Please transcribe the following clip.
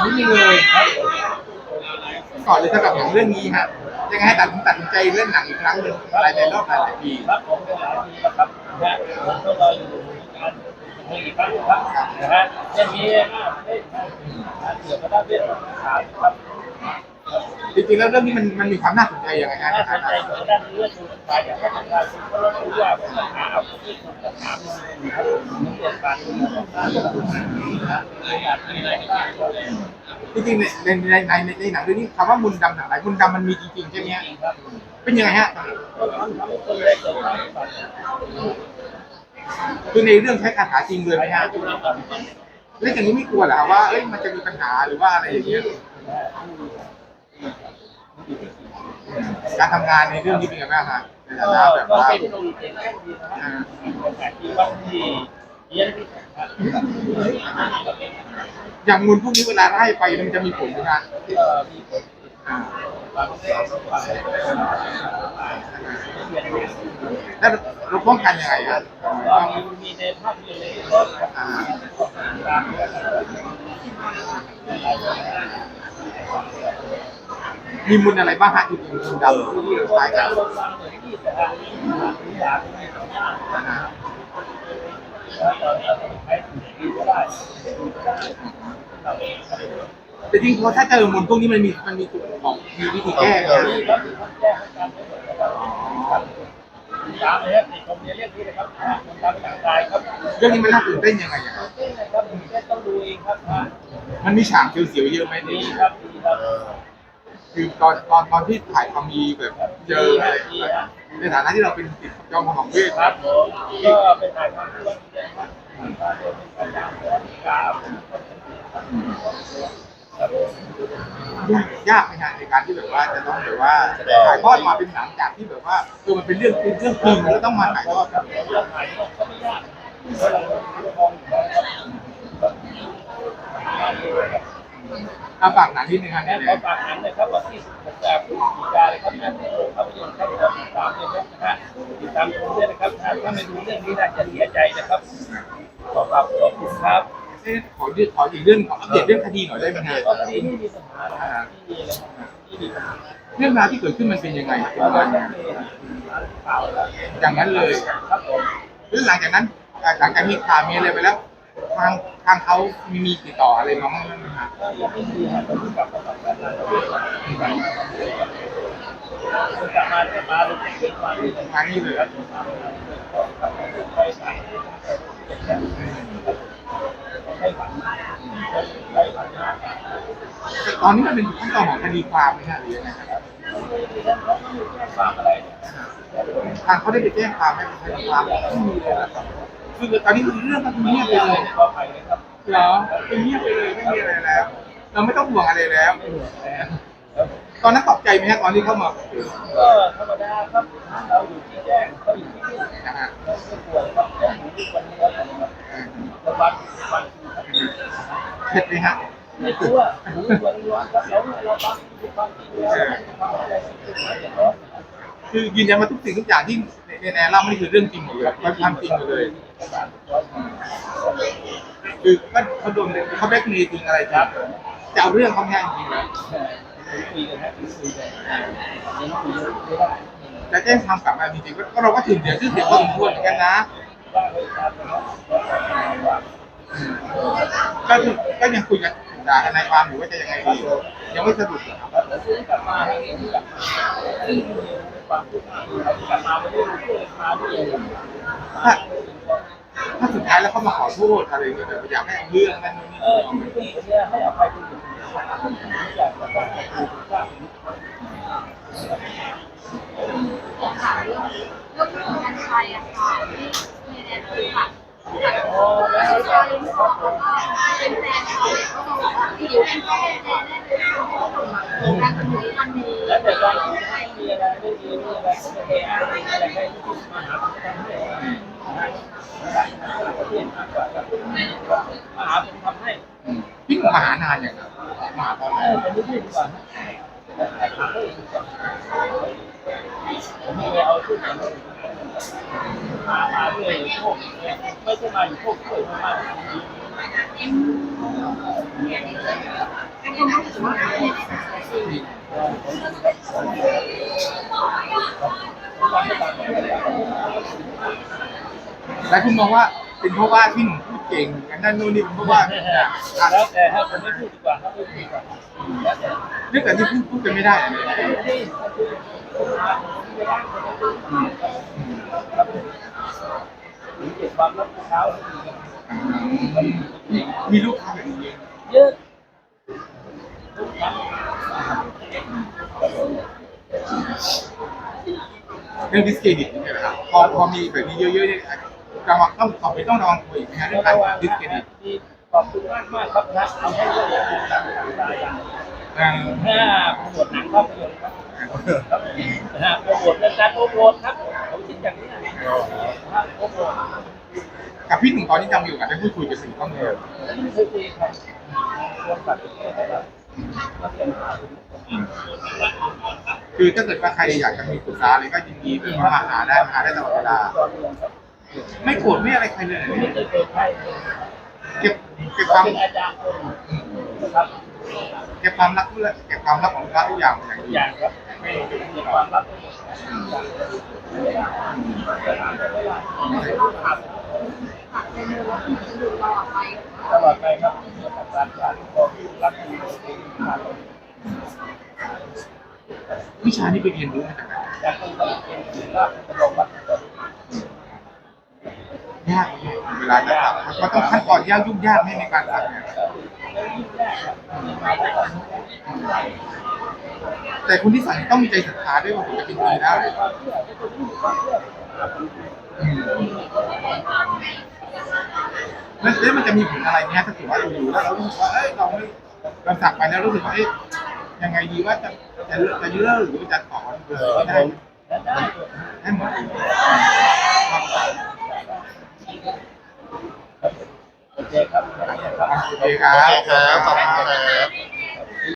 ามนิดนึงเลยก่อนเลยสำหรับหนังเรื่องนี้ฮะยังไงให้ตัดตัดสินใจเล่นหนังอีกครั้งหนึ่งหลายในรอบหลายๆปีครับผมเป็นหลายปีแล้วครับนะฮะผมก็รออยู่การมีอีกครั้งครับนะฮะเช่นนี้ได้เกี่ยวกับด้านเวชศาสารครับ จริงๆแล้วเรื่องนี้มันมันมีความน่าสนใจยังไงฮะน่าสนใจเกี่ด้านเลือดดูสายอย่างที่ทำงานคุณก็รู้ว่าปัญหาเอาที่คุณจะถามมันครับมันเกิดการดูแลของด้านอยากมีอะไรบ้างจริงๆในในในในในหนังเรื่องนี้คำว่ามุนดำหนังหลายมุนดำมันมีจริงๆใช่ไหมฮะเป็นยังไงฮะคือในเรื่องใช้คาถาจริงเลยไหมฮะดูแลฝันเล่นอย่างนี้ไม่กลัวเหรอว่าเอ้ยมันจะมีปัญหาหรือว่าอะไรอย่างเงี้ย การทำงานในเรื่องนี้เป็นยังไงบ้างฮะในฐาก็นะแบบก็ว่าเป็นตัวเองได้ดีนะฮะแต่ที่วัดที่เยี่ยมที่สุดครับอย่างมูลพวกนี้เวลาไล่ไปมันจะมีผลไหมฮะก็มีผลอ่าความเสี่ยงความแล้วเราป้องกันยังไงฮะก็มีมีในภาพยนตร์ในรถอ่าตา มมีมูลอะไรบ้างฮะที่เป็นมูลดำที่เราก็ใช้กักานรลงความเหมือนที่แต่ละอยากมีสัญญาณอ่าแล้วตอนนี้ใช้ดีก็ได้แต่จริงๆพอถ้าเจอมูลพวกนี้มันมีมันมีตัวของมีวิธีแก้ไหมฮะมีครับมีคนแจ้งให้การไม่หมดนะครับตามเลยครับในผมเนี่ยเรียกนี้เลยครับคนทำต่างกายครับเรื่องนี้มันน่าตื่นเต้นยังไงอะครับเต้นนะครับแค่ต้องดูเองครับมันมีฉากเสียวๆเยอะไหมดีนี่ครับดี คือตอนตอนตอนที่ถ่ายทำมีแบบเจออะไรในฐานะที่เราเป็นติดจอมของเวทครับก็เป็นถ่ายทำที่วันนี้นะครับเป็นการจ้างคนกราบยากยากไหมฮะในการที่แบบว่าจะต้องแบบว่าถ่ายทอดมาเป็นหนังจากที่แบบว่าเออมันเป็นเรื่องเป็นเรื่องจริงแล้วต้องมาถ่ายทอดครับเรื่องถ่ายก็ยาก องอยู่แล้วครับอาฝากหนังนิดนึงฮะแล้เนี่วยขอฝากหนังนะครับวันที่16จากพฤศจิกายนเลยครับในโรงภาพยนตร์ครับเราติดตามด้วยนะฮะติดตามชมด้วยนะครับถ้าไม่ดูเรื่องนี้น่าจะเสียใจนะครับขอขอบขอบคุณครับเอ๊ะขอยืดขออีกเรื่องขออัปเดตเรื่องคดีหน่อยได้ไหมฮะก็ดีไม่มีปัญหานะครับที่มีอะไรที่มีปัญหาเรื่องราวที่เกิดขึ้นมันเป็นยังไงครับเราจะมีข่าวแล้วอย่างนั้นเลยครับผมแล้วหลังจากนั้นหลังจากมีข่าวมีอะไรไปแล้ว ทางทางเขามีมีติดต่ออะไรมาบ้างไหม ฮะก็ยังไม่มีครับผมกลับมาทำงานแล้วกลับมาจะมาเลยเป็นวันนี้ทางนี้เลยครับไปสายให้ฝันให้ฝันมากตอนนี้มันเป็นขั้นตอนของคดีความไหมฮะหรือยังไงครับฝากอะไรทางเขาได้ไปแจ้งความไหมเป็นคดีความไม่มีเลยนะครับคือตอนนี้คือเรื่องก็คือเงียบไปเลยก็ไป เลยครับเหรอเป็นเงียบไปเลยไม่มีอะไรแล้ว เราไม่ต้องห่วงอะไรแล้ว ตอนนั้นตกใจไหมฮะตอนที่เข้ามาก็ธรรมดาครับเราอยู่ที่แจ้งเขาอยู่ที่นี่นะฮะเราไม่ป่วยครับแต่อยู่ที่วันนี้แล้วครับแล้ววันวันเผ็ดไหมฮะไม่รู้ว่าหูวันร้อนครับเราเราฟังทุกฟังที่เดียวฟังอะไรที่ไหนอย่างร้อนคือยืนยันว่าทุกสิ่งทุกอย่างที่ในแนวเล่าไม่คือเรื่องจริงหมดเลยมันทำจริงหมดเลย คือก็เขาโดนเขาแบล็กมย์จริงอะไรครับจะเอาเรื่องเขาแค่จริงๆแล้วคุยกันฮะคุยกันยังคุยไม่ได้แต่แจ้งความกลับมาจริงๆก็เราก็ถึงเดี๋ยวชื่อเสียงพอสมควรเหมือนกันนะว่าเลยครับว่าก็ก็ยังคุยกันด่าทนายความอยู่ว่าจะยังไงดียังไม่สะดุดเหรอครับแล้วซื้อกลับมาให้กลับมาซึ่งความกลับมาไม่ได้รู้เรื่องมาด้วยถ้า ถ้าสุดท้ายแล้วเขามาขอโทษอะไรอย่างเงี้ยแบบอยากให้เอาเรื่องนั้นนู่นนี่เออที่ผู้หญิงเนี่ยให้อภัยผู้หญิงอยากจะต้องให้ผู้หญิงว่าค่ะเรื่องเรื่องของการใช้อะค่ะที่มีแนวคือค่ะโอ้แล้วเขาก็เลี้ยงพ่อเขาก็เป็นแฟนเขาเลยเขาบอกว่าพี่อยู่เป็นพ่อแม่แน่เลยเขาส่งมาการถึงวันนี้แล้วแต่การที่ไม่มีอะไรไม่มีอะไรไม่เคยอะไรอะไรให้ที่มาหาผมทำให้มา หาผมทำให้พี่หมาหานานอย่างครับหมาตอนไหนเป็นรุ่นดีกว่าผมไม่เอาชุดมามาด้วยพวกไม่ใช่มาอยู่พวกช่วยมา หลายคนมองว่าเป็นเพราะว่าพี่หนุ่มพูดเก่งกันนั่นนู่นนี่เป็นเพราะว่าอะแล้วแต่ถ้าผมไม่พูดดีกว่าครับไม่พูดดีกว่าแล้วแต่เรื่องแต่ที่พูดพูดกันไม่ได้เลยถึงเก็บความรับผิดชอบมีลูกค้าแบบนี้เยอะเรื่องดิสเครดิตเนี่ยนะครับพอพอมีแบบนี้เยอะๆเนี่ย ระวังต้องต่อไปต้องระวังตัวอีกนะฮะเรื่องการดิสเครดิตมีขอบคุณมากมากครับนะทำให้เรื่องนี้ต่างๆอ่าถ้าโปรโมทหนังภาพยนตร์ครับครับนะฮะโปรโมทและการโปรโมทครับผมคิดอย่างนี้นะครับโปรโมทกับพี่หนุ่มตอนนี้ยังมีโอกาสได้พูดคุยกับสื่อบ้างไหมไม่เคยคุยครับควรตัดสินใจครับคือถ้าเกิดว่าใครอยากจะมีปรึกษาอะไรก็ยินดีแบบว่ามาหาได้มาหาได้ตลอดเวลา ไม่โกรธไม่อะไรใครเลยไม่เคยเจอใครเก็บเก็บความเป็นอาจารย์คนนะครับเก็บความรักเพื่อเก็บความรักของพระทุกอย่างอย่างทุกดีอย่างครับมีความลับตลอดไปครับกับการการของรักที่รักวิชานี้ไปเรียนรู้มาจากไหนจากที่เราเป็นศิลปะตลกวัด ยากไหมเวลาจะสักมันต้องขั้นตอนยากยุ่งยากไหมในการสักเนี่ยแต่คนที่สั่งต้องมีใจศรัทธาด้วยว่าผมจะเป็นดีได้แล้วแล้วมันจะมีผลอะไรเนี่ยถ้าถือว่าอยู่แล้วเรารู้สึกว่าเอ้ยเราไม่เราสักไปแล้วรู้สึกว่าเอ้ยยังไงดีว่าจะจะจะเลิกหรือจะถอนหรือได้และได้ให้หมด ครับโอเคครับโอเคครัโอบเคครับ ขอบคุณครับ